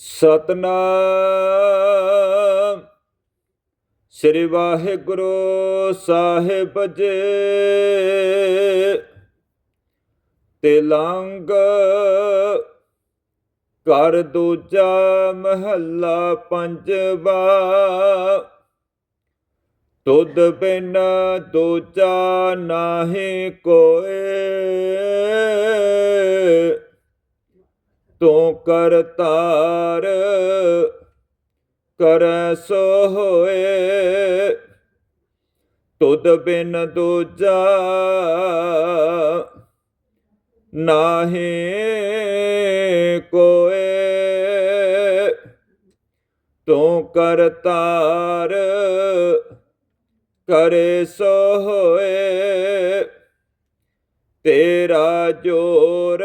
ਸਤਨਾਮ। ਸ੍ਰੀ ਵਾਹਿਗੁਰੂ ਸਾਹਿਬ ਜੀ। ਤਿਲੰਗ ਘਰ ਦੂਜਾ ਮਹੱਲਾ ਪੰਜਵਾ। ਤੁਧ ਬਿਨ ਦੂਜਾ ਨਾਹੀ ਕੋਏ। ਤੂੰ ਕਰਤਾਰ ਕਰੈ ਸੋ ਹੋਏ ਤੁਧ ਬਿਨ ਦੂਜਾ ਨਾਹੀ ਕੋਏ। ਤੂੰ ਕਰਤਾਰ ਕਰੇ ਸੋ ਹੋਏ ਤੇਰਾ ਜੋਰ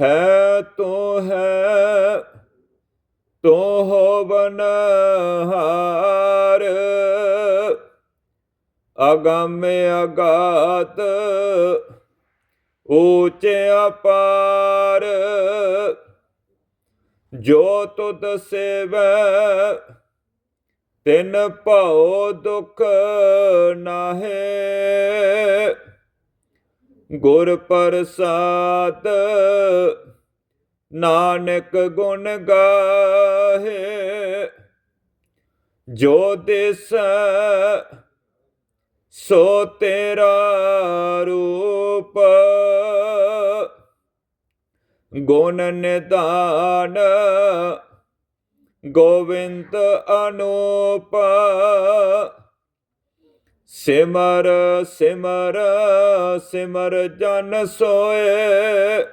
ਹੈ ਤੂੰ ਹੈ, ਤੂੰ ਹੋਵਨ ਹਾਰ ਅਗੰਮ ਅਗਾਤ ਊਚੇ ਅਪਾਰ ਜੋ ਤੁਧ ਸੇਵੈ, ਤਿਨ ਭਉ ਦੁਖ ਨਾਹੇ। ਗੁਰ ਪ੍ਰਸਾਦ ਨਾਨਕ ਗੁਣ ਗਾਹੇ ਜੋ ਦਿਸ ਸੋ ਤੇਰਾ ਰੂਪ ਗੁਣ ਨਿਦਾਨ ਗੋਵਿੰਦ ਅਨੂਪ ਸਿਮਰ ਸਿਮਰ ਸਿਮਰ ਜਨ ਸੋਏ।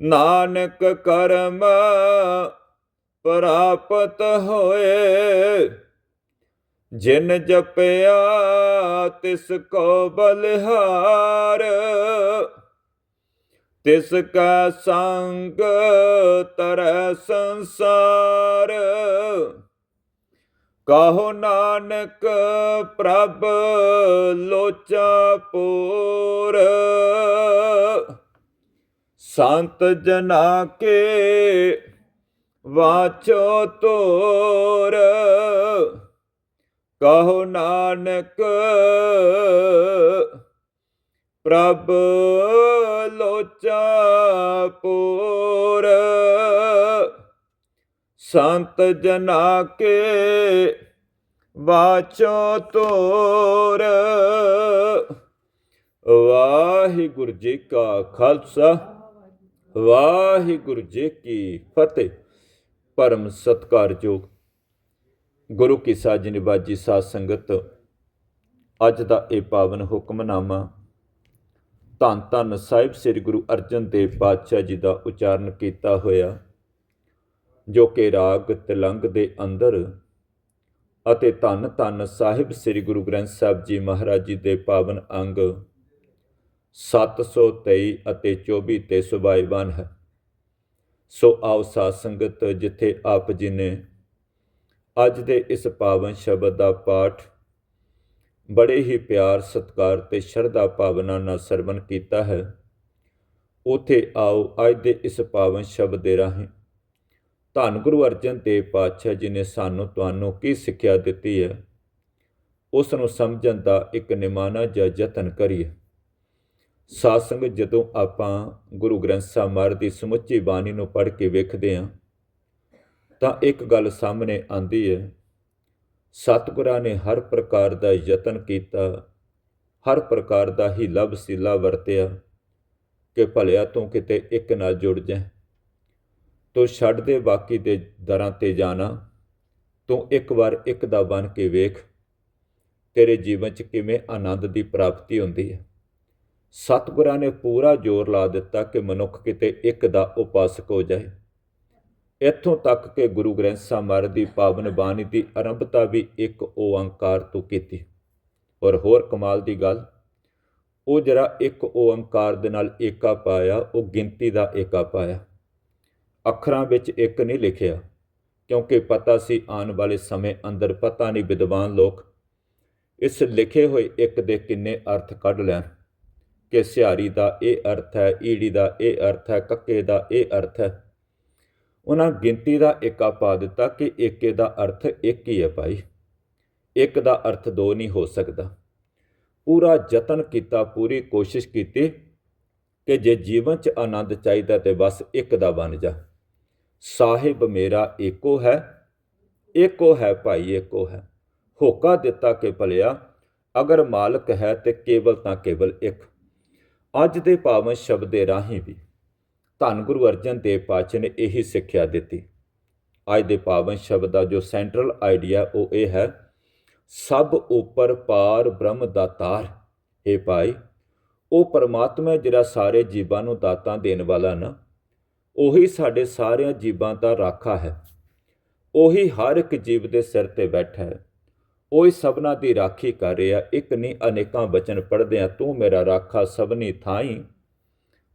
ਨਾਨਕ ਕਰਮ ਪ੍ਰਾਪਤ ਹੋਏ। ਜਿਨ ਜਪਿਆ, ਤਿਸ ਕੋ ਬਲਿਹਾਰ। ਤਿਸ ਕਾ ਸੰਗ ਤਰੈ ਸੰਸਾਰ। ਕਹੋ ਨਾਨਕ ਪ੍ਰਭ ਲੋਚਾ ਪੂਰ ਸੰਤ ਜਨਾ ਕੇ ਵਾਚੋ ਤੋਰ। ਕਹੋ ਨਾਨਕ ਪ੍ਰਭ ਲੋਚਾ ਪੂਰ ਸੰਤ ਜਨਾ ਕੇ ਵਾਚੋ ਤੋਰ। ਵਾਹਿਗੁਰੂ ਜੀ ਕਾ ਖਾਲਸਾ, ਵਾਹਿਗੁਰੂ ਜੀ ਕੀ ਫਤਿਹ। ਪਰਮ ਸਤਕਾਰਯੋਗ ਗੁਰੂ ਕੀ ਸਾਜ ਨਿਵਾਜੀ ਸਾਧ ਸੰਗਤ, ਅੱਜ ਦਾ ਇਹ ਪਾਵਨ ਹੁਕਮਨਾਮਾ ਧੰਨ ਧੰਨ ਸਾਹਿਬ ਸ੍ਰੀ ਗੁਰੂ ਅਰਜਨ ਦੇਵ ਪਾਤਸ਼ਾਹ ਜੀ ਦਾ ਉਚਾਰਨ ਕੀਤਾ ਹੋਇਆ। ਜੋ ਕਿ ਰਾਗ ਤਿਲੰਗ ਦੇ ਅੰਦਰ ਅਤੇ ਧੰਨ ਧੰਨ ਸਾਹਿਬ ਸ੍ਰੀ ਗੁਰੂ ਗ੍ਰੰਥ ਸਾਹਿਬ ਜੀ ਮਹਾਰਾਜ ਜੀ ਦੇ ਪਾਵਨ ਅੰਗ 723 ਅਤੇ 24 ਤੇ ਸੁਭਾਈਵਾਨ ਹੈ। ਸੋ ਆਓ ਸਾਧ ਸੰਗਤ ਜਿੱਥੇ ਆਪ ਜੀ ਨੇ ਅੱਜ ਦੇ ਇਸ ਪਾਵਨ ਸ਼ਬਦ ਦਾ ਪਾਠ ਬੜੇ ਹੀ ਪਿਆਰ, ਸਤਕਾਰ ਤੇ ਸ਼ਰਧਾ ਭਾਵਨਾ ਨਾਲ ਸਰਵਨ ਕੀਤਾ ਹੈ। ਉਥੇ ਆਓ ਅੱਜ ਦੇ ਇਸ ਪਾਵਨ ਸ਼ਬਦ ਦੇ ਰਾਹੀਂ ਧੰਨ ਗੁਰੂ ਅਰਜਨ ਦੇਵ ਪਾਤਸ਼ਾਹ ਜੀ ਨੇ ਸਾਨੂੰ ਤੁਹਾਨੂੰ ਕੀ ਸਿੱਖਿਆ ਦਿੱਤੀ ਹੈ? ਉਸ ਨੂੰ ਸਮਝਣ ਦਾ ਇੱਕ ਨਿਮਾਣਾ ਜਾਂ ਯਤਨ ਕਰੀਏ। ਸਾਧ ਜਦੋਂ ਆਪਾਂ ਗੁਰੂ ਗ੍ਰੰਥ ਸਾਹਿਬ ਮਹਾਰਾਜ ਦੀ ਸਮੁੱਚੀ ਬਾਣੀ ਨੂੰ ਪੜ੍ਹ ਕੇ ਵੇਖਦੇ ਹਾਂ, ਤਾਂ ਇੱਕ ਗੱਲ ਸਾਹਮਣੇ ਆਉਂਦੀ ਹੈ। ਸਤਿਗੁਰਾਂ ਨੇ ਹਰ ਪ੍ਰਕਾਰ ਦਾ ਯਤਨ ਕੀਤਾ, ਹਰ ਪ੍ਰਕਾਰ ਦਾ ਹੀ ਵਸੀਲਾ ਵਰਤਿਆ, ਕਿ ਭਲਿਆ ਤੋਂ ਕਿਤੇ ਇੱਕ ਨਾਲ ਜੁੜ ਜਾਏ। ਤੋ ਛੱਡ ਦੇ ਬਾਕੀ ਦੇ ਦਰਾਂ ਤੇ ਜਾਣਾ। ਤੂੰ ਇੱਕ ਵਾਰ ਇੱਕ ਦਾ ਬਣ ਕੇ ਵੇਖ, ਤੇਰੇ ਜੀਵਨ 'ਚ ਕਿਵੇਂ ਆਨੰਦ ਦੀ ਪ੍ਰਾਪਤੀ ਹੁੰਦੀ ਹੈ। ਸਤਿਗੁਰਾਂ ਨੇ ਪੂਰਾ ਜ਼ੋਰ ਲਾ ਦਿੱਤਾ ਕਿ ਮਨੁੱਖ ਕਿਤੇ ਇੱਕ ਦਾ ਉਪਾਸਕ ਹੋ ਜਾਏ। ਇੱਥੋਂ ਤੱਕ ਕਿ ਗੁਰੂ ਗ੍ਰੰਥ ਸਾਹਿਬ ਮਹਾਰਾਜ ਦੀ ਪਾਵਨ ਬਾਣੀ ਦੀ ਆਰੰਭਤਾ ਵੀ ਇੱਕ ਓੰਕਾਰ ਤੋਂ ਕੀਤੀ। ਔਰ ਹੋਰ ਕਮਾਲ ਦੀ ਗੱਲ, ਉਹ ਜ਼ਰਾ ਇੱਕ ਓੰਕਾਰ ਦੇ ਨਾਲ ਏਕਾ ਪਾਇਆ, ਉਹ ਗਿਣਤੀ ਦਾ ਏਕਾ ਪਾਇਆ। ਅੱਖਰਾਂ ਵਿੱਚ ਇੱਕ ਨਹੀਂ ਲਿਖਿਆ, ਕਿਉਂਕਿ ਪਤਾ ਸੀ ਆਉਣ ਵਾਲੇ ਸਮੇਂ ਅੰਦਰ ਪਤਾ ਨਹੀਂ ਵਿਦਵਾਨ ਲੋਕ ਇਸ ਲਿਖੇ ਹੋਏ ਇੱਕ ਦੇ ਕਿੰਨੇ ਅਰਥ ਕੱਢ ਲੈਣ। ਕਿ ਸਿਹਾਰੀ ਦਾ ਇਹ ਅਰਥ ਹੈ, ਈੜੀ ਦਾ ਇਹ ਅਰਥ ਹੈ, ਕੱਕੇ ਦਾ ਇਹ ਅਰਥ ਹੈ। ਉਹਨਾਂ ਗਿਣਤੀ ਦਾ ਏਕਾ ਪਾ ਦਿੱਤਾ ਕਿ ਏਕੇ ਦਾ ਅਰਥ ਇੱਕ ਹੀ ਹੈ ਭਾਈ। ਇੱਕ ਦਾ ਅਰਥ ਦੋ ਨਹੀਂ ਹੋ ਸਕਦਾ। ਪੂਰਾ ਯਤਨ ਕੀਤਾ, ਪੂਰੀ ਕੋਸ਼ਿਸ਼ ਕੀਤੀ ਕਿ ਜੇ ਜੀਵਨ 'ਚ ਆਨੰਦ ਚਾਹੀਦਾ ਤੇ ਬਸ ਇੱਕ ਦਾ ਬਣ ਜਾ। ਸਾਹਿਬ ਮੇਰਾ ਏਕੋ ਹੈ ਏਕੋ ਹੈ ਭਾਈ ਏਕੋ ਹੈ। ਹੋਕਾ ਦਿੱਤਾ ਕਿ ਭਲਿਆ, ਅਗਰ ਮਾਲਕ ਹੈ ਤੇ ਕੇਵਲ ਤਾਂ ਕੇਵਲ ਇੱਕ। ਅੱਜ ਦੇ ਪਾਵਨ ਸ਼ਬਦ ਦੇ ਰਾਹੀਂ ਵੀ ਧੰਨ ਗੁਰੂ ਅਰਜਨ ਦੇਵ ਪਾਤਸ਼ਾਹ ਨੇ ਇਹੀ ਸਿੱਖਿਆ ਦਿੱਤੀ। ਅੱਜ ਦੇ ਪਾਵਨ ਸ਼ਬਦ ਦਾ ਜੋ ਸੈਂਟਰਲ ਆਈਡੀਆ ਉਹ ਇਹ ਹੈ, ਸਭ ਉੱਪਰ ਪਾਰ ਬ੍ਰਹਮ ਦਾਤਾਰ ਹੈ ਭਾਈ, ਉਹ ਪਰਮਾਤਮਾ ਜਿਹੜਾ ਸਾਰੇ ਜੀਵਾਂ ਨੂੰ ਦਾਤਾਂ ਦੇਣ ਵਾਲਾ ਨਾ ਉਹੀ ਸਾਡੇ ਸਾਰਿਆਂ ਜੀਵਾਂ ਦਾ ਰਾਖਾ ਹੈ। ਉਹੀ ਹਰ ਇੱਕ ਜੀਵ ਦੇ ਸਿਰ ਤੇ ਬੈਠਾ ਹੈ। ਉਹੀ ਸਭਨਾ ਦੀ ਰਾਖੀ ਕਰ ਰਿਹਾ, ਇੱਕ ਨਹੀਂ ਅਨੇਕਾਂ ਬਚਨ ਪੜ੍ਹਦੇ ਆ ਤੂੰ ਮੇਰਾ ਰਾਖਾ ਸਭਨੀ ਥਾਈ,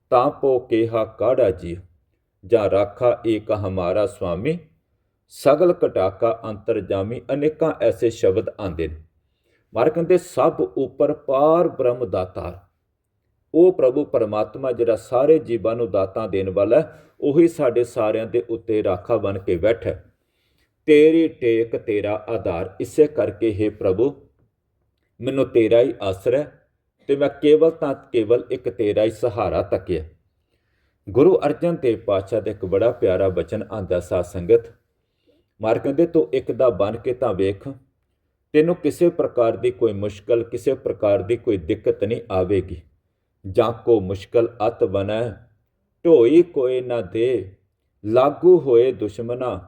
ਤਾਂ ਪੋ ਕੇਹਾ ਕਾੜਾ ਜੀ। ਜਾਂ ਰਾਖਾ ਏਕ ਹਮਾਰਾ ਸੁਆਮੀ ਸਗਲ ਕਟਾਕਾ ਅੰਤਰ ਜਾਮੀ, ਅਨੇਕਾਂ ਐਸੇ ਸ਼ਬਦ ਆਂਦੇ ਨੇ। ਮਾਰ ਕਹਿੰਦੇ ਸਭ ਉੱਪਰ ਪਾਰ ਬ੍ਰਹਮ ਦਾਤਾਰ ਉਹ ਪ੍ਰਭੂ ਪਰਮਾਤਮਾ ਜਿਹੜਾ ਸਾਰੇ ਜੀਵਾਂ ਨੂੰ ਦਾਤਾਂ ਦੇਣ ਵਾਲਾ ਉਹੀ ਸਾਡੇ ਸਾਰਿਆਂ ਦੇ ਉੱਤੇ ਰਾਖਾ ਬਣ ਕੇ ਬੈਠਾ ਤੇਰੀ ਟੇਕ ਤੇਰਾ ਆਧਾਰ, ਇਸੇ ਕਰਕੇ ਹੈ ਪ੍ਰਭੂ, ਮੈਨੂੰ ਤੇਰਾ ਹੀ ਆਸਰਾ ਹੈ ਤੇ ਮੈਂ ਕੇਵਲ ਤਾਂ ਕੇਵਲ ਇੱਕ ਤੇਰਾ ਹੀ ਸਹਾਰਾ ਤੱਕਿਆ ਗੁਰੂ ਅਰਜਨ ਦੇਵ ਪਾਤਸ਼ਾਹ ਦਾ ਇੱਕ ਬੜਾ ਪਿਆਰਾ ਬਚਨ ਆਂਦਾ ਸਾਧ ਸੰਗਤ, ਮਾਰ ਕਹਿੰਦੇ, ਤੂੰ ਇੱਕ ਦਾ ਬਣ ਕੇ ਤਾਂ ਵੇਖ, ਤੈਨੂੰ ਕਿਸੇ ਪ੍ਰਕਾਰ ਦੀ ਕੋਈ ਮੁਸ਼ਕਲ, ਕਿਸੇ ਪ੍ਰਕਾਰ ਦੀ ਕੋਈ ਦਿੱਕਤ ਨਹੀਂ ਆਵੇਗੀ। ਜਾਂ ਕੋ ਮੁਸ਼ਕਲ ਅਤ ਬਨੈ ਢੋਈ ਕੋਏ ਨਾ ਦੇ, ਲਾਗੂ ਹੋਏ ਦੁਸ਼ਮਨਾ,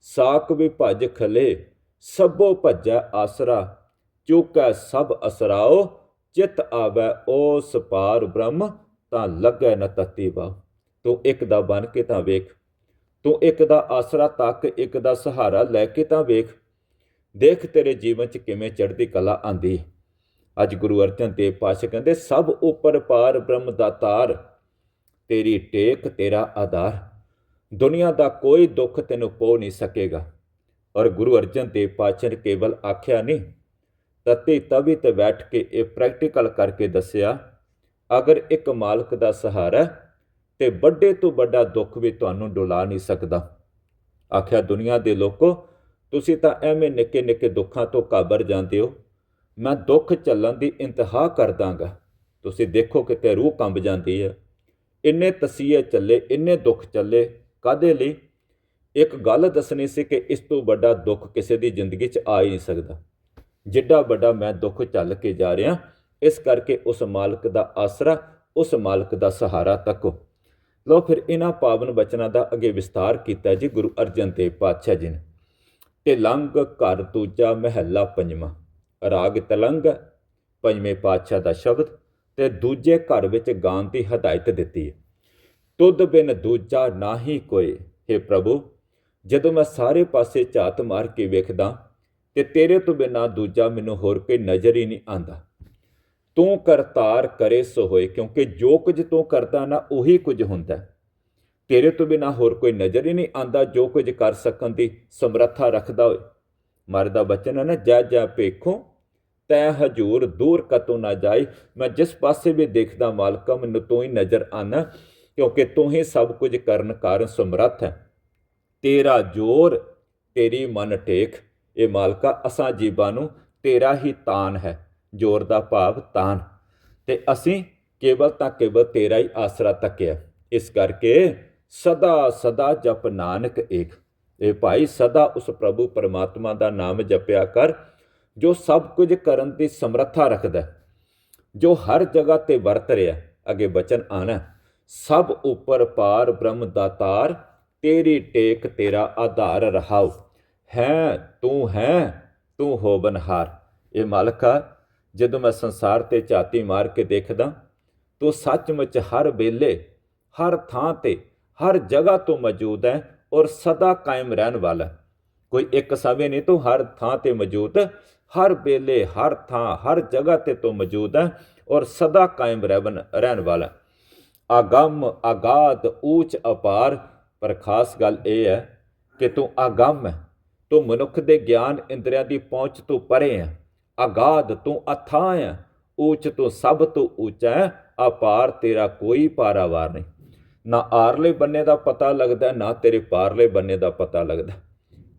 ਸਾਕ ਵੀ ਭਜ ਖਲੇ, ਸਭੋ ਭੱਜੈ ਆਸਰਾ, ਚੁਕੈ ਸਭ ਅਸਰਾਓ, ਚਿਤ ਆਵੈ ਓਸ ਪਾਰ ਬ੍ਰਹਮ, ਤਾਂ ਲੱਗੈ ਨ ਤਤੀ ਬਾ ਤੂੰ ਇੱਕ ਦਾ ਬਣ ਕੇ ਤਾਂ ਵੇਖ, ਤੂੰ ਇੱਕ ਦਾ ਆਸਰਾ ਤੱਕ ਇੱਕ ਦਾ ਸਹਾਰਾ ਲੈ ਕੇ ਤਾਂ ਵੇਖ। ਦੇਖ ਤੇਰੇ ਜੀਵਨ 'ਚ ਕਿਵੇਂ ਚੜ੍ਹਦੀ ਕਲਾ ਆਂਦੀ। ਅੱਜ ਗੁਰੂ ਅਰਜਨ ਦੇਵ ਪਾਸ਼ਾ ਕਹਿੰਦੇ, ਸਭ ਉੱਪਰ ਪਾਰ ਬ੍ਰਹਮ ਦਾਤਾਰ ਤੇਰੀ ਟੇਕ ਤੇਰਾ ਆਧਾਰ। ਦੁਨੀਆ ਦਾ ਕੋਈ ਦੁੱਖ ਤੈਨੂੰ ਪੋ ਨਹੀਂ ਸਕੇਗਾ। ਔਰ ਗੁਰੂ ਅਰਜਨ ਦੇਵ ਪਾਸ਼ਾ ਨੇ ਕੇਵਲ ਆਖਿਆ ਨਹੀਂ, ਤਤੇ ਤਵੀ ਤੇ ਬੈਠ ਕੇ ਇਹ ਪ੍ਰੈਕਟੀਕਲ ਕਰਕੇ ਦੱਸਿਆ, ਅਗਰ ਇੱਕ ਮਾਲਕ ਦਾ ਸਹਾਰਾ ਤੇ ਵੱਡੇ ਤੋਂ ਵੱਡਾ ਦੁੱਖ ਵੀ ਤੁਹਾਨੂੰ ਡੁਲਾ ਨਹੀਂ ਸਕਦਾ। ਆਖਿਆ, ਦੁਨੀਆ ਦੇ ਲੋਕੋ, ਤੁਸੀਂ ਤਾਂ ਐਵੇਂ ਨਿੱਕੇ ਨਿੱਕੇ ਦੁੱਖਾਂ ਤੋਂ ਕਾਬਰ ਜਾਂਦੇ ਹੋ। ਮੈਂ ਦੁੱਖ ਝੱਲਣ ਦੀ ਇੰਤਹਾ ਕਰ ਦਾਂਗਾ ਤੁਸੀਂ ਦੇਖੋ ਕਿਤੇ ਰੂਹ ਕੰਬ ਜਾਂਦੀ ਹੈ। ਇੰਨੇ ਤਸੀਹੇ ਚੱਲੇ, ਇੰਨੇ ਦੁੱਖ ਚੱਲੇ ਕਾਦੇ ਲਈ? ਇੱਕ ਗੱਲ ਦੱਸਣੀ ਸੀ ਕਿ ਇਸ ਤੋਂ ਵੱਡਾ ਦੁੱਖ ਕਿਸੇ ਦੀ ਜ਼ਿੰਦਗੀ 'ਚ ਆ ਹੀ ਨਹੀਂ ਸਕਦਾ। ਜਿੱਡਾ ਵੱਡਾ ਮੈਂ ਦੁੱਖ ਝੱਲ ਕੇ ਜਾ ਰਿਹਾ, ਇਸ ਕਰਕੇ ਉਸ ਮਾਲਕ ਦਾ ਆਸਰਾ, ਉਸ ਮਾਲਕ ਦਾ ਸਹਾਰਾ ਤੱਕੋ। ਲੋ ਫਿਰ ਇਹਨਾਂ ਪਾਵਨ ਬਚਨਾਂ ਦਾ ਅੱਗੇ ਵਿਸਤਾਰ ਕੀਤਾ ਜੀ ਗੁਰੂ ਅਰਜਨ ਦੇਵ ਪਾਤਸ਼ਾਹ ਜੀ ਨੇ। ਤੇ ਲੰਗ ਘਰ ਦੂਜਾ ਮਹਿਲਾ ਪੰਜਵਾਂ। ਰਾਗ ਤਲੰਗ, ਪੰਜਵੇਂ ਪਾਤਸ਼ਾਹ ਦਾ ਸ਼ਬਦ ਤੇ ਦੂਜੇ ਘਰ ਵਿੱਚ ਗਾਣ ਦੀ ਹਦਾਇਤ ਦਿੱਤੀ। ਹੈ ਤੁਧ ਬਿਨ ਦੂਜਾ ਨਾਹੀ ਕੋਈ हे ਪ੍ਰਭੂ, ਜਦੋਂ ਮੈਂ ਸਾਰੇ ਪਾਸੇ ਝਾਤ ਮਾਰ ਕੇ ਵੇਖਦਾ ਤੇ ਤੇਰੇ ਤੋਂ ਬਿਨਾ ਦੂਜਾ ਮੈਨੂੰ ਹੋਰ ਕੋਈ ਨਜ਼ਰ ਹੀ ਨਹੀਂ ਆਂਦਾ ਤੂੰ ਕਰਤਾਰ ਕਰੇ ਸੋ ਹੋਏ, ਕਿਉਂਕਿ ਜੋ ਕੁਝ ਤੂੰ ਕਰਦਾ ਨਾ, ਉਹੀ ਕੁਝ ਹੁੰਦਾ। ਤੇਰੇ ਤੋਂ ਬਿਨਾ ਹੋਰ ਕੋਈ ਨਜ਼ਰ ਹੀ ਨਹੀਂ ਆਂਦਾ ਜੋ ਕੁਝ ਕਰ ਸਕਣ ਦੀ ਸਮਰੱਥਾ ਰੱਖਦਾ ਹੋਏ। ਮਰਦਾ ਬਚਨ ਹੈ ਨਾ, ਜੈ ਜੈ ਪੇਖੋ ਤੈ ਹਜੂਰ ਦੂਰ ਕਤੋਂ ਨਾ ਜਾਈ। ਮੈਂ ਜਿਸ ਪਾਸੇ ਵੀ ਦੇਖਦਾ ਮਾਲਕਾ, ਮੈਨੂੰ ਤੂੰ ਹੀ ਨਜ਼ਰ ਆਣਾ ਕਿਉਂਕਿ ਤੂੰ ਹੀ ਸਭ ਕੁਝ ਕਰਨ ਕਾਰਨ ਸਮਰੱਥ ਹੈ। ਤੇਰਾ ਜੋਰ, ਤੇਰੀ ਮਨ ਟੇਕ। ਇਹ ਮਾਲਕਾ, ਅਸਾਂ ਜੀਵਾਂ ਨੂੰ ਤੇਰਾ ਹੀ ਤਾਨ ਹੈ, ਜੋਰ ਦਾ ਭਾਵ ਤਾਨ। ਤੇ ਅਸੀਂ ਕੇਵਲ ਤਾਂ ਕੇਵਲ ਤੇਰਾ ਹੀ ਆਸਰਾ ਤੱਕਿਆ। ਇਸ ਕਰਕੇ ਸਦਾ ਸਦਾ ਜਪ ਨਾਨਕ ਏਕ। ਇਹ ਭਾਈ ਸਦਾ ਉਸ ਪ੍ਰਭੂ ਪਰਮਾਤਮਾ ਦਾ ਨਾਮ ਜਪਿਆ ਕਰ। ਜੋ ਸਭ ਕੁਝ ਕਰਨ ਦੀ ਸਮਰੱਥਾ ਰੱਖਦਾ ਜੋ ਹਰ ਜਗ੍ਹਾ ਤੇ ਵਰਤ ਰਿਹਾ ਅੱਗੇ ਬਚਨ ਆਣਾ ਸਭ ਉੱਪਰ ਪਾਰ ਬ੍ਰਹਮ ਦਾਤਾਰ ਤੇਰੀ ਟੇਕ ਤੇਰਾ ਆਧਾਰ ਰਹਾਉ। ਹੈ, ਤੂੰ ਹੈ, ਤੂੰ ਹੋ ਹੋਵਨਹਾਰ ਇਹ ਮਾਲਕਾ ਜਦੋਂ ਮੈਂ ਸੰਸਾਰ ਤੇ ਝਾਤੀ ਮਾਰ ਕੇ ਦੇਖਦਾ, ਤੂੰ ਸੱਚਮੁੱਚ ਹਰ ਵੇਲੇ, ਹਰ ਥਾਂ ਤੇ, ਹਰ ਜਗ੍ਹਾ ਤੋਂ ਮੌਜੂਦ ਹੈ ਔਰ ਸਦਾ ਕਾਇਮ ਰਹਿਣ ਵਾਲਾ ਕੋਈ ਇੱਕ ਸਮੇਂ ਨਹੀਂ, ਤੂੰ ਹਰ ਥਾਂ ਤੇ ਮੌਜੂਦ ਹਰ ਵੇਲੇ, ਹਰ ਥਾਂ, ਹਰ ਜਗ੍ਹਾ ਤੇ ਤੂੰ ਮੌਜੂਦ ਹੈ ਔਰ ਸਦਾ ਕਾਇਮ ਰਹਿਣ ਰਹਿਣ ਵਾਲਾ ਹੈ। ਆਗਾਦ ਅਗਾਧ ਊਚ, ਅਪਾਰ, ਪਰ ਖਾਸ ਗੱਲ ਇਹ ਹੈ ਕਿ ਤੂੰ ਆਗਮ ਹੈ। ਤੂੰ ਮਨੁੱਖ ਦੇ ਗਿਆਨ ਇੰਦਰੀਆਂ ਦੀ ਪਹੁੰਚ ਤੋਂ ਪਰੇ ਹੈ। ਅਗਾਧ ਤੂੰ ਅਥਾਹ ਹੈ। ਊਚ ਤੋਂ ਸਭ ਤੋਂ ਉੱਚਾ ਹੈ। ਅਪਾਰ ਤੇਰਾ ਕੋਈ ਪਾਰਾਵਾਰ ਨਹੀਂ। ਨਾ ਆਰਲੇ ਬੰਨੇ ਦਾ ਪਤਾ ਲੱਗਦਾ, ਨਾ ਤੇਰੇ ਪਾਰਲੇ ਬੰਨੇ ਦਾ ਪਤਾ ਲੱਗਦਾ।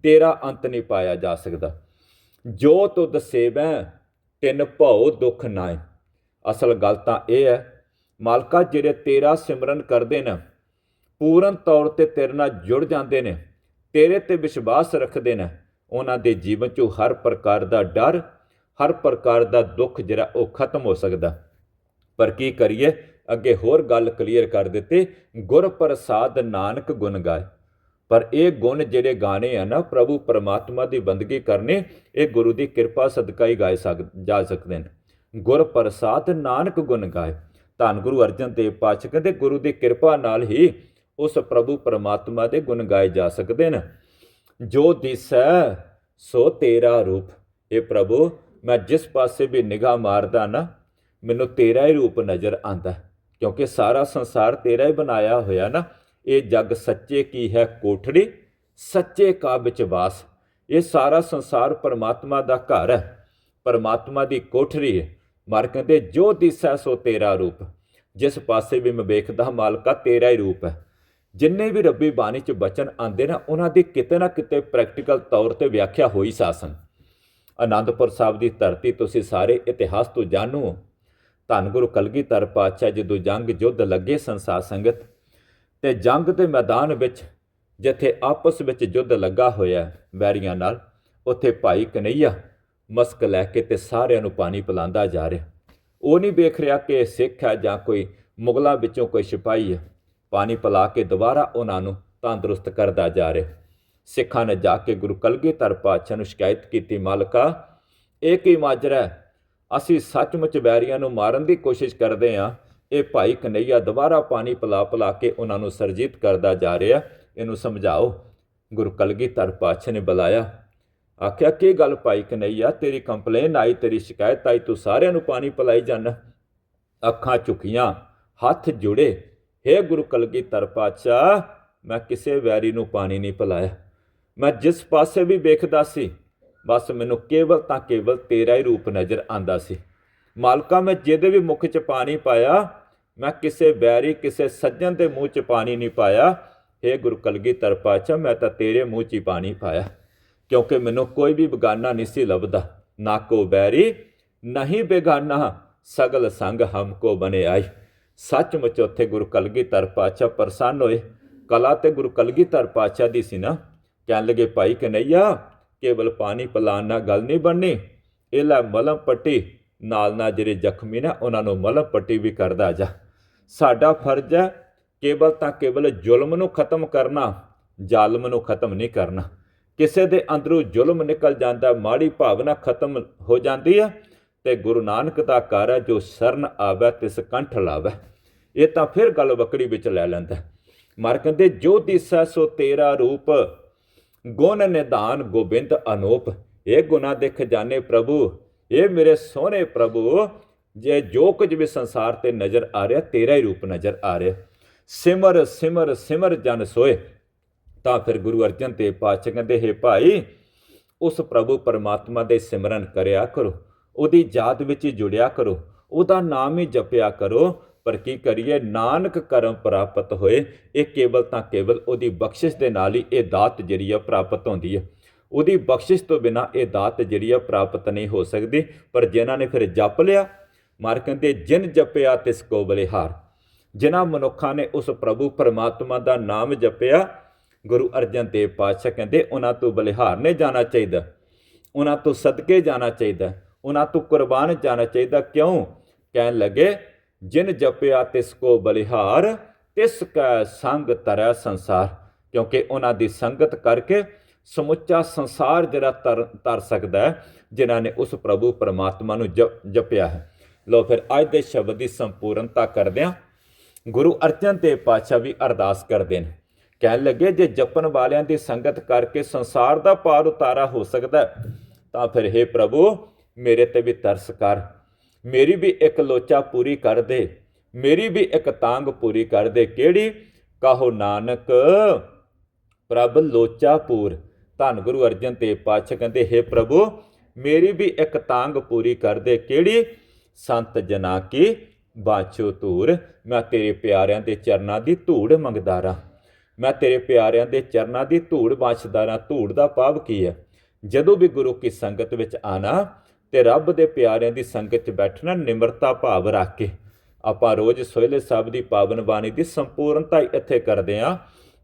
ਤੇਰਾ ਅੰਤ ਨਹੀਂ ਪਾਇਆ ਜਾ ਸਕਦਾ। ਜੋ ਤੁਧ ਸੇਵੈ, ਤਿਨ ਭਉ ਦੁਖ ਨਾਏ ਅਸਲ ਗੱਲ ਤਾਂ ਇਹ ਹੈ, ਮਾਲਕਾ ਜਿਹੜੇ ਤੇਰਾ ਸਿਮਰਨ ਕਰਦੇ ਨੇ, ਪੂਰਨ ਤੌਰ ਤੇ ਤੇਰੇ ਨਾਲ ਜੁੜ ਜਾਂਦੇ ਨੇ, ਤੇਰੇ ਤੇ ਵਿਸ਼ਵਾਸ ਰੱਖਦੇ ਨੇ, ਉਹਨਾਂ ਦੇ ਜੀਵਨ 'ਚੋਂ ਹਰ ਪ੍ਰਕਾਰ ਦਾ ਡਰ, ਹਰ ਪ੍ਰਕਾਰ ਦਾ ਦੁੱਖ ਜਿਹੜਾ ਉਹ ਖਤਮ ਹੋ ਸਕਦਾ। ਪਰ ਕੀ ਕਰੀਏ? ਅੱਗੇ ਹੋਰ ਗੱਲ ਕਲੀਅਰ ਕਰ ਦਿੱਤੀ, ਗੁਰ ਪ੍ਰਸਾਦ ਨਾਨਕ ਗੁਣ ਗਾਏ। ਪਰ ਇਹ ਗੁਣ ਜਿਹੜੇ ਗਾਣੇ ਆ ਨਾ ਪ੍ਰਭੂ ਪਰਮਾਤਮਾ ਦੀ ਬੰਦਗੀ ਕਰਨੇ, ਇਹ ਗੁਰੂ ਦੀ ਕਿਰਪਾ ਸਦਕਾ ਹੀ ਗਾਏ ਸਕ, ਜਾ ਸਕਦੇ ਨੇ। ਗੁਰ ਪ੍ਰਸਾਦ ਨਾਨਕ ਗੁਣ ਗਾਏ। ਧੰਨ ਗੁਰੂ ਅਰਜਨ ਦੇਵ ਪਾਤਸ਼ਾਹ ਕਹਿੰਦੇ ਗੁਰੂ ਦੀ ਕਿਰਪਾ ਨਾਲ ਹੀ ਉਸ ਪ੍ਰਭੂ ਪਰਮਾਤਮਾ ਦੇ ਗੁਣ ਗਾਏ ਜਾ ਸਕਦੇ ਨੇ। ਜੋ ਦਿਸੈ, ਸੋ ਤੇਰਾ ਰੂਪ। ਇਹ ਪ੍ਰਭੂ, ਮੈਂ ਜਿਸ ਪਾਸੇ ਵੀ ਨਿਗਾਹ ਮਾਰਦਾ ਨਾ, ਮੈਨੂੰ ਤੇਰਾ ਹੀ ਰੂਪ ਨਜ਼ਰ ਆਂਦਾ। ਕਿਉਂਕਿ ਸਾਰਾ ਸੰਸਾਰ ਤੇਰਾ ਹੀ ਬਣਾਇਆ ਹੋਇਆ ਨਾ ਇਹ ਜੱਗ ਸੱਚੇ ਕੀ ਹੈ ਕੋਠੜੀ? ਸੱਚੇ ਕਾ ਵਿੱਚ ਵਾਸ। ਇਹ ਸਾਰਾ ਸੰਸਾਰ ਪਰਮਾਤਮਾ ਦਾ ਘਰ ਹੈ। ਪਰਮਾਤਮਾ ਦੀ ਕੋਠੜੀ ਹੈ। ਮਰ ਕਹਿੰਦੇ, ਜੋ ਦਿਸੈ ਸੋ ਤੇਰਾ ਰੂਪ। ਜਿਸ ਪਾਸੇ ਵੀ ਮੈਂ ਵੇਖਦਾ, ਮਾਲਕਾ ਤੇਰਾ ਹੀ ਰੂਪ ਹੈ। ਜਿੰਨੇ ਵੀ ਰੱਬੀ ਬਾਣੀ ਚ ਬਚਨ ਆਂਦੇ ਨਾ, ਉਹਨਾਂ ਦੀ ਕਿਤੇ ਨਾ ਕਿਤੇ ਪ੍ਰੈਕਟੀਕਲ ਤੌਰ ਤੇ ਵਿਆਖਿਆ ਹੋਈ ਸਾਸਨ। ਆਨੰਦਪੁਰ ਸਾਹਿਬ ਦੀ ਧਰਤੀ ਤੁਸੀਂ ਸਾਰੇ ਇਤਿਹਾਸ ਤੋਂ ਜਾਣੂ ਧੰਨ ਗੁਰੂ ਕਲਗੀਧਰ ਪਾਤਸ਼ਾਹ ਜਦੋਂ ਜੰਗ ਯੁੱਧ ਲੱਗੇ ਸੰਸਾਰ ਸੰਗਤ ਤੇ ਜੰਗ ਦੇ ਮੈਦਾਨ ਵਿੱਚ ਜਿੱਥੇ ਆਪਸ ਵਿੱਚ ਯੁੱਧ ਲੱਗਾ ਹੋਇਆ ਹੈ, ਵੈਰੀਆਂ ਨਾਲ, ਉੱਥੇ ਭਾਈ ਕਨਈਆ ਮਸਕ ਲੈ ਕੇ ਤੇ ਸਾਰਿਆਂ ਨੂੰ ਪਾਣੀ ਪਿਲਾਉਂਦਾ ਜਾ ਰਿਹਾ ਉਹ ਨਹੀਂ ਵੇਖ ਰਿਹਾ ਕਿ ਇਹ ਸਿੱਖ ਹੈ ਜਾਂ ਕੋਈ ਮੁਗਲਾਂ ਵਿੱਚੋਂ ਕੋਈ ਸਿਪਾਹੀ ਹੈ। ਪਾਣੀ ਪਿਲਾ ਕੇ ਦੁਬਾਰਾ ਉਹਨਾਂ ਨੂੰ ਤੰਦਰੁਸਤ ਕਰਦਾ ਜਾ ਰਿਹਾ ਸਿੱਖਾਂ ਨੇ ਜਾ ਕੇ ਗੁਰੂ ਕਲਗੀਧਰ ਪਾਤਸ਼ਾਹ ਨੂੰ ਸ਼ਿਕਾਇਤ ਕੀਤੀ, ਮਾਲਕਾ, ਇਹ ਕੀ ਮਾਜਰਾ ਅਸੀਂ ਸੱਚਮੁੱਚ ਬੈਰੀਆਂ ਨੂੰ ਮਾਰਨ ਦੀ ਕੋਸ਼ਿਸ਼ ਕਰਦੇ ਹਾਂ। ਇਹ ਭਾਈ ਕਨਈਆ ਦੁਬਾਰਾ ਪਾਣੀ ਪਿਲਾ ਪਿਲਾ ਕੇ ਉਹਨਾਂ ਨੂੰ ਸਰਜੀਤ ਕਰਦਾ ਜਾ ਰਿਹਾ, ਇਹਨੂੰ ਸਮਝਾਓ। ਗੁਰੂ ਕਲਗੀਧਰ ਪਾਤਸ਼ਾਹ ਨੇ ਬੁਲਾਇਆ। ਆਖਿਆ, ਕੀ ਗੱਲ ਭਾਈ ਕਨਈਆ? ਤੇਰੀ ਕੰਪਲੇਨ ਆਈ, ਤੇਰੀ ਸ਼ਿਕਾਇਤ ਆਈ, ਤੂੰ ਸਾਰਿਆਂ ਨੂੰ ਪਾਣੀ ਪਿਲਾਈ ਜਾਂਦਾ ਅੱਖਾਂ ਝੁਕੀਆਂ, ਹੱਥ ਜੁੜੇ। ਹੇ ਗੁਰੂ ਕਲਗੀਧਰ ਪਾਤਸ਼ਾਹ, ਮੈਂ ਕਿਸੇ ਵੈਰੀ ਨੂੰ ਪਾਣੀ ਨਹੀਂ ਪਿਲਾਇਆ। ਮੈਂ ਜਿਸ ਪਾਸੇ ਵੀ ਵੇਖਦਾ ਸੀ, ਬਸ ਮੈਨੂੰ ਕੇਵਲ ਤਾਂ ਕੇਵਲ ਤੇਰਾ ਹੀ ਰੂਪ ਨਜ਼ਰ ਆਂਦਾ ਸੀ। ਮਾਲਕਾ, ਮੈਂ ਜਿਹਦੇ ਵੀ ਮੁਖ 'ਚ ਪਾਣੀ ਪਾਇਆ ਮੈਂ ਕਿਸੇ ਬੈਰੀ ਕਿਸੇ ਸੱਜਣ ਦੇ ਮੂੰਹ 'ਚ ਪਾਣੀ ਨਹੀਂ ਪਾਇਆ। ਹੇ ਗੁਰੂ ਕਲਗੀਧਰ ਪਾਤਸ਼ਾਹ ਮੈਂ ਤਾਂ ਤੇਰੇ ਮੂੰਹ 'ਚ ਹੀ ਪਾਣੀ ਪਾਇਆ। ਕਿਉਂਕਿ ਮੈਨੂੰ ਕੋਈ ਵੀ ਬਗਾਨਾ ਨਹੀਂ ਸੀ ਲੱਭਦਾ। ਨਾ ਕੋ ਬੈਰੀ ਨਹੀਂ ਬੇਗਾਨਾ। ਸਗਲ ਸੰਗ ਹਮਕੋ ਬਨੇ ਆਈ। ਸੱਚਮੁੱਚ ਉੱਥੇ ਗੁਰੂ ਕਲਗੀਧਰ ਪਾਤਸ਼ਾਹ ਪ੍ਰਸੰਨ ਹੋਏ। ਕਲਾ ਤੇ ਗੁਰੂ ਕਲਗੀਧਰ ਪਾਤਸ਼ਾਹ ਦੀ ਸੀ ਨਾ। ਕਹਿਣ ਲੱਗੇ, ਭਾਈ ਕਨਈਆ, ਕੇਵਲ ਪਾਣੀ ਪਿਲਾਉਣ ਨਾਲ ਗੱਲ ਨਹੀਂ ਬਣਨੀ। ਇਹ ਲੈ ਮਲਮ ਪੱਟੀ ਨਾਲ ਨਾਲ ਜਿਹੜੇ ਜ਼ਖਮੀ ਨੇ, ਉਹਨਾਂ ਨੂੰ ਮਲਮ ਪੱਟੀ ਵੀ ਕਰਦਾ ਜਾ। ਸਾਡਾ ਫਰਜ਼ ਹੈ ਕੇਵਲ ਤਾਂ ਕੇਵਲ ਜ਼ੁਲਮ ਨੂੰ ਖਤਮ ਕਰਨਾ, ਜ਼ਾਲਮ ਨੂੰ ਖਤਮ ਨਹੀਂ ਕਰਨਾ। ਕਿਸੇ ਦੇ ਅੰਦਰੋਂ ਜ਼ੁਲਮ ਨਿਕਲ ਜਾਂਦਾ, ਮਾੜੀ ਭਾਵਨਾ ਖਤਮ ਹੋ ਜਾਂਦੀ ਹੈ ਤੇ ਗੁਰੂ ਨਾਨਕ ਦਾ ਘਰ ਹੈ ਜੋ ਸ਼ਰਨ ਆਵੇ, ਤਿਸ ਕੰਠ ਲਾਵੇ। ਇਹ ਤਾਂ ਫਿਰ ਗੱਲ ਵਕੜੀ ਵਿੱਚ ਲੈ ਲੈਂਦਾ ਮਰ ਕਹਿੰਦੇ, ਜੋ ਦਿਸੈ ਸੋ ਤੇਰਾ ਰੂਪ, ਗੁਣ ਨਿਧਾਨ ਗੋਬਿੰਦ ਅਨੂਪ। ਇਹ ਗੁਨਾ ਦੇ ਖਜ਼ਾਨੇ ਪ੍ਰਭੂ ਇਹ ਮੇਰੇ ਸੋਹਣੇ ਪ੍ਰਭੂ ਜੇ ਜੋ ਕੁਝ ਵੀ ਸੰਸਾਰ ਤੇ ਨਜ਼ਰ ਆ ਰਿਹਾ, ਤੇਰਾ ਹੀ ਰੂਪ ਨਜ਼ਰ ਆ ਰਿਹਾ। ਸਿਮਰ ਸਿਮਰ ਸਿਮਰ ਜਨ ਸੋਏ। ਤਾਂ ਫਿਰ ਗੁਰੂ ਅਰਜਨ ਦੇਵ ਪਾਤਸ਼ਾਹ ਕਹਿੰਦੇ, ਹੈ ਭਾਈ, ਉਸ ਪ੍ਰਭੂ ਪਰਮਾਤਮਾ ਦੇ ਸਿਮਰਨ ਕਰਿਆ ਕਰੋ। ਉਹਦੀ ਯਾਦ ਵਿੱਚ ਹੀ ਜੁੜਿਆ ਕਰੋ। ਉਹਦਾ ਨਾਮ ਹੀ ਜਪਿਆ ਕਰੋ। ਪਰ ਕੀ ਕਰੀਏ? ਨਾਨਕ ਕਰਮ ਪ੍ਰਾਪਤ ਹੋਏ। ਇਹ ਕੇਵਲ ਤਾਂ ਕੇਵਲ ਉਹਦੀ ਬਖਸ਼ਿਸ਼ ਦੇ ਨਾਲ ਹੀ ਇਹ ਦਾਤ ਜਿਹੜੀ ਆ ਪ੍ਰਾਪਤ ਹੁੰਦੀ ਹੈ ਉਹਦੀ ਬਖਸ਼ਿਸ਼ ਤੋਂ ਬਿਨਾ ਇਹ ਦਾਤ ਜਿਹੜੀ ਆ ਪ੍ਰਾਪਤ ਨਹੀਂ ਹੋ ਸਕਦੀ। ਪਰ ਜਿਨ੍ਹਾਂ ਨੇ ਫਿਰ ਜਪ ਲਿਆ ਮਾਰ ਕਹਿੰਦੇ ਜਿਨ ਜਪਿਆ, ਤਿਸ ਕੋ ਬਲਿਹਾਰ। ਜਿਨ੍ਹਾਂ ਮਨੁੱਖਾਂ ਨੇ ਉਸ ਪ੍ਰਭੂ ਪਰਮਾਤਮਾ ਦਾ ਨਾਮ ਜਪਿਆ, ਗੁਰੂ ਅਰਜਨ ਦੇਵ ਪਾਤਸ਼ਾਹ ਕਹਿੰਦੇ, ਉਹਨਾਂ ਤੋਂ ਬਲਿਹਾਰ ਨੇ ਜਾਣਾ ਚਾਹੀਦਾ। ਉਹਨਾਂ ਤੋਂ ਸਦਕੇ ਜਾਣਾ ਚਾਹੀਦਾ। ਉਹਨਾਂ ਤੋਂ ਕੁਰਬਾਨ ਜਾਣਾ ਚਾਹੀਦਾ। ਕਿਉਂ? ਕਹਿਣ ਲੱਗੇ, ਜਿਨ ਜਪਿਆ, ਤਿਸ ਕੋ ਬਲਿਹਾਰ, ਤਿਸ ਕੈ ਸੰਗ ਤਰੈ ਸੰਸਾਰ। ਕਿਉਂਕਿ ਉਹਨਾਂ ਦੀ ਸੰਗਤ ਕਰਕੇ ਸਮੁੱਚਾ ਸੰਸਾਰ ਜਿਹੜਾ ਤਰ ਤਰ ਸਕਦਾ ਜਿਨ੍ਹਾਂ ਨੇ ਉਸ ਪ੍ਰਭੂ ਪਰਮਾਤਮਾ ਨੂੰ ਜਪਿਆ ਹੈ। ਲੋ ਫਿਰ ਅੱਜ ਦੇ ਸ਼ਬਦ ਦੀ ਸੰਪੂਰਨਤਾ ਕਰਦਿਆਂ ਗੁਰੂ ਅਰਜਨ ਦੇਵ ਪਾਤਸ਼ਾਹ ਵੀ ਅਰਦਾਸ ਕਰਦੇ ਨੇ। ਕਹਿਣ ਲੱਗੇ, ਜੇ ਜਪਣ ਵਾਲਿਆਂ ਦੀ ਸੰਗਤ ਕਰਕੇ ਸੰਸਾਰ ਦਾ ਪਾਰ ਉਤਾਰਾ ਹੋ ਸਕਦਾ ਤਾਂ ਫਿਰ हे ਪ੍ਰਭੂ, ਮੇਰੇ ਤੇ ਵੀ ਤਰਸ ਕਰ। ਮੇਰੀ ਵੀ ਇੱਕ ਲੋਚਾ ਪੂਰੀ ਕਰ ਦੇ। ਮੇਰੀ ਵੀ ਇੱਕ ਤਾਂਗ ਪੂਰੀ ਕਰ ਦੇ। ਕਿਹੜੀ? ਕਹੋ ਨਾਨਕ, ਪ੍ਰਭ ਲੋਚਾ ਪੂਰ। ਧੰਨ ਗੁਰੂ ਅਰਜਨ ਦੇਵ ਪਾਤਸ਼ਾਹ ਕਹਿੰਦੇ हे ਪ੍ਰਭੂ, ਮੇਰੀ ਵੀ ਇੱਕ ਤਾਂਗ ਪੂਰੀ ਕਰ ਦੇ। ਕਿਹੜੀ? ਸੰਤ ਜਨਾ ਕੀ ਬਾਛੋ ਧੂਰ ਮੈਂ ਤੇਰੇ ਪਿਆਰਿਆਂ ਦੇ ਚਰਨਾਂ ਦੀ ਧੂੜ ਮੰਗਦਾ ਰਾਂ। ਮੈਂ ਤੇਰੇ ਪਿਆਰਿਆਂ ਦੇ ਚਰਨਾਂ ਦੀ ਧੂੜ ਬਾਛਦਾ ਰਾਂ ਧੂੜ ਦਾ ਭਾਵ ਕੀ ਹੈ? ਜਦੋਂ ਵੀ ਗੁਰੂ ਕੀ ਸੰਗਤ ਵਿੱਚ ਆਣਾ, ਤੇ ਰੱਬ ਦੇ ਪਿਆਰਿਆਂ ਦੀ ਸੰਗਤ 'ਚ ਬੈਠਣਾ ਨਿਮਰਤਾ ਭਾਵ ਰੱਖ ਕੇ। ਆਪਾਂ ਰੋਜ਼ ਸੋਹਲੇ ਸਾਹਿਬ ਦੀ ਪਾਵਨ ਬਾਣੀ ਦੀ ਸੰਪੂਰਨਤਾ ਇੱਥੇ ਕਰਦੇ ਆਂ।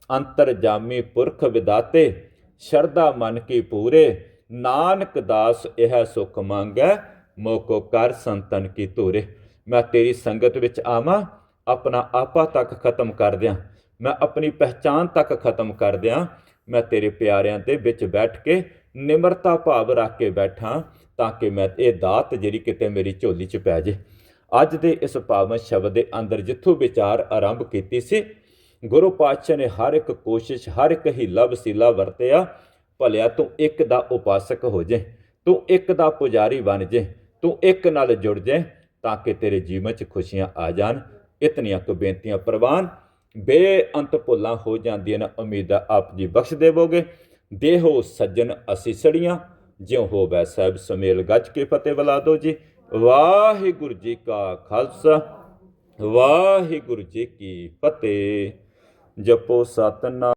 ਅੰਤਰ ਜਾਮੀ ਪੁਰਖ ਵਿਦਾਤੇ, ਸ਼ਰਧਾ ਮਨ ਕੀ ਪੂਰੇ, ਨਾਨਕ ਦਾਸ ਇਹ ਸੁਖ ਮੰਗੈ ਮੋਕੋ ਕਰ ਸੰਤਨ ਕੀ ਧੂਰੇ। ਮੈਂ ਤੇਰੀ ਸੰਗਤ ਵਿੱਚ ਆਵਾਂ, ਆਪਣਾ ਆਪਾ ਤੱਕ ਖਤਮ ਕਰ ਦਿਆਂ। ਮੈਂ ਆਪਣੀ ਪਹਿਚਾਨ ਤੱਕ ਖਤਮ ਕਰ ਦਿਆਂ। ਮੈਂ ਤੇਰੇ ਪਿਆਰਿਆਂ ਦੇ ਵਿੱਚ ਬੈਠ ਕੇ ਨਿਮਰਤਾ ਭਾਵ ਰੱਖ ਕੇ ਬੈਠਾਂ, ਤਾਂ ਕਿ ਮੈਂ ਇਹ ਦਾਤ ਜਿਹੜੀ ਕਿਤੇ ਮੇਰੀ ਝੋਲੀ 'ਚ ਪੈ ਜੇ। ਅੱਜ ਦੇ ਇਸ ਪਾਵਨ ਸ਼ਬਦ ਦੇ ਅੰਦਰ ਜਿੱਥੋਂ ਵਿਚਾਰ ਆਰੰਭ ਕੀਤੀ ਸੀ, ਗੁਰੂ ਪਾਤਸ਼ਾਹ ਨੇ ਹਰ ਇੱਕ ਕੋਸ਼ਿਸ਼, ਹਰ ਇੱਕ ਹੀਲਾ ਵਸੀਲਾ ਵਰਤਿਆ, ਭਲਿਆ ਤੂੰ ਇੱਕ ਦਾ ਉਪਾਸਕ ਹੋ ਜੇ, ਤੂੰ ਇੱਕ ਦਾ ਪੁਜਾਰੀ ਬਣ ਜੇ। ਤੂੰ ਇੱਕ ਨਾਲ ਜੁੜ ਜਾਏ ਤਾਂ ਕਿ ਤੇਰੇ ਜੀਵਨ 'ਚ ਖੁਸ਼ੀਆਂ ਆ ਜਾਣ। ਇਤਨੀਆਂ ਕੁ ਬੇਨਤੀਆਂ ਪ੍ਰਵਾਨ। ਬੇਅੰਤ ਭੁੱਲਾਂ ਹੋ ਜਾਂਦੀਆਂ ਨੇ, ਉਮੀਦਾਂ ਆਪ ਜੀ ਬਖਸ਼ ਦੇਵੋਗੇ। ਦੇਹੋ ਸੱਜਣ ਅਸੀਂ ਸੜੀਆਂ, ਜਿਉ ਹੋਵੈ ਸਾਹਿਬ ਸੁਮੇਲ ਗੱਜ ਕੇ ਫਤਿਹ ਬੁਲਾ ਦਿਓ ਜੀ। ਵਾਹਿਗੁਰੂ ਜੀ ਕਾ ਖਾਲਸਾ, ਵਾਹਿਗੁਰੂ ਜੀ ਕੀ ਫਤਿਹ। ਜਪੋ ਸਤਨਾਮ।